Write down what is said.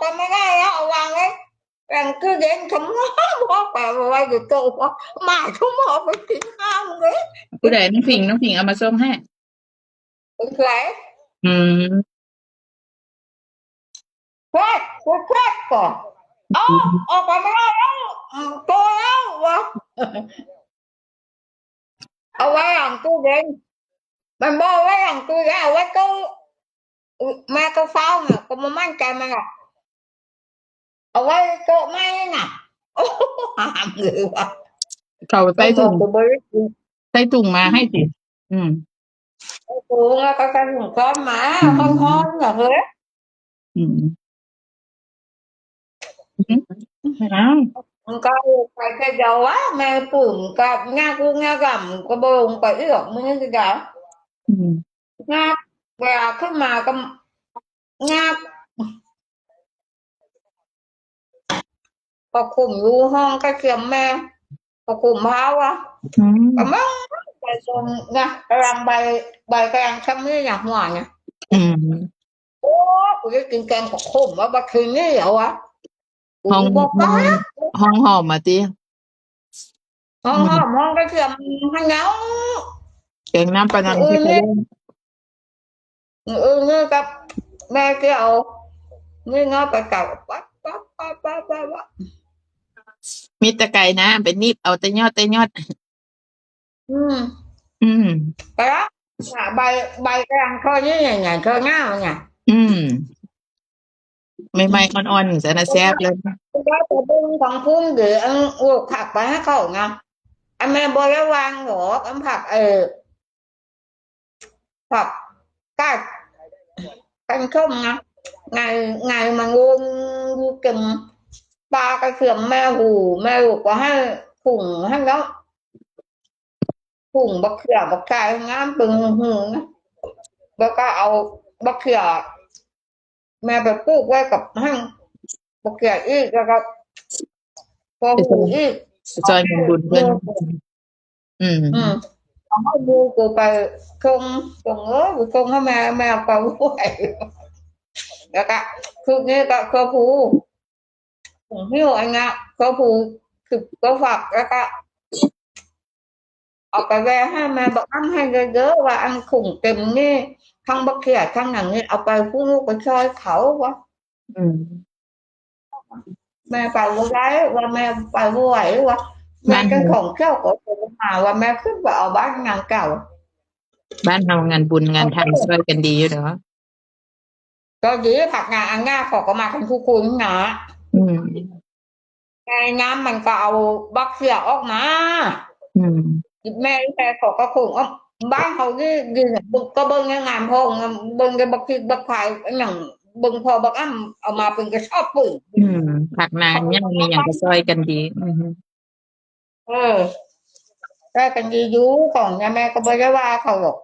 ก็ไม่ได้แล้วเอาวางไว้แรง cứ đến thấm bó bẻ quay được cậu bó mà không bỏ với tiếng ham đấy ผู้ใดน้องผิงน้องผิงเอามาส่งให้ Đúng đấy อืม quét quét quét còn ô ô còn ไม่ได้แล้วอืมโตแล้ววะเอาไว้หลังตู้เย็นมันบอกไว้หลังตู้เย็นเอาไว้ตู้แม่ก็เฝ้าน่ะก็ไมามั่นใจมันหรอก เอาไว้โต๊ะแม่น่ะโอ้หามเลยวะเขาใส่ถุงตัวบริสุทธิ์ใส่ถุงมาให้สิอืมตัวแล้วก็การถุงก้อนหมาห้องห้องๆน่ะเฮ้ยอืมอืมไม่เอามันก็ไปแค่เดียววะแม่ปุ่มกับงากูงากำก็บงไปอีกมึงนี่จะอืมงาเวลาขึ้นมาก็งา พอคุมรู้ห้องก็เคียมแม่พอคุมเท้าวะอืมก็มั่งไปตรงนะกำลังใบใบกำลังช้ำนี่อย่างหัวเนี่ยอืมโอ้กูจะกินแกงกับขมว่าบักคืนนี่เหรอวะกูห้องบอกห้ว่าองห้องหอมมาติห้องห้องห้องก็เคียมให้เงาแกงน้ำปลานังเออที่เขาเนี่เล่ยน ừ như gặp mẹ kêu như nó phải cầu bắt bắt bắt bắt bắt bắt มีแตะไก่นะเป็นนิบเอาแต่ยอดแต่ยอด ừ อืม cái đó là bay bay cái ăn thôi như này này thôi nhá nhỉ อืมไม่ไม่อ่อนๆสนะแซ่บเลย cái đó tôi bưng thằng phun để ăn luộc ผักไปให้เขาไง anh mẹ bôi cái vang của ăn ผัก ờ ผัก cắt canh không nha ngày ngày mà nguồn ngu kìm ba cái khiểm mẹ hù mẹ hù có hai khủng hai đó ผงบักเขือบักไก่งามปึงหูนะแล้วก็เอาบักเขือ แม่ไปปลูกไว้กับห้างบักเขืออีกแล้วก็พอหูอีกจอยมันบุญเพื่อนอืมอืมเอาให้ดูกูไปคงคงเออกูคงให้แม่แม่ไปด้วยแล้วก็คือนี่ก็เคอผูผม หิ้วอันเนี้ยเคอผูคือก็ฝักแล้วก็เอาไปแวะให้แม่บอก ăn ให้เยอะๆว่าอันขุ่งเต็มนี่ทั้งบักเขียทั้งอย่างนี้เอาไปผู้ลูกไปช่วยเขาวะอืมแม่ไปบ่ได้ว่าแม่ไปบ่ไหววะแม่ก็ของเจ้าก็จะมาว่าแม่ขึ้นไปเอาบ้านงานเก่า บ้านเรางานบุญงานทำช่วยกันดีอยู่เนาะก็ดีผักงานอันง่าเขอก็มากันคู่คุณนะ อืม ไงน้ำมันก็เอาบักเขียออกมาอืม แม่แม่เขอก็คงเอาบ้านเขาที่ยืนก็เบิ้งงานพงเบิ้งกันบักขีบักไข่อย่างเบิ้งพอบักอ้ำเอามาเป็นกระชอบปุ๋ยอืมผักนานยังมีอย่างจะช่วยกันดี อืมเออได้กันดีอยู่ของเนี่ยแม่ก็ไม่ได้ว่าเขาหรอก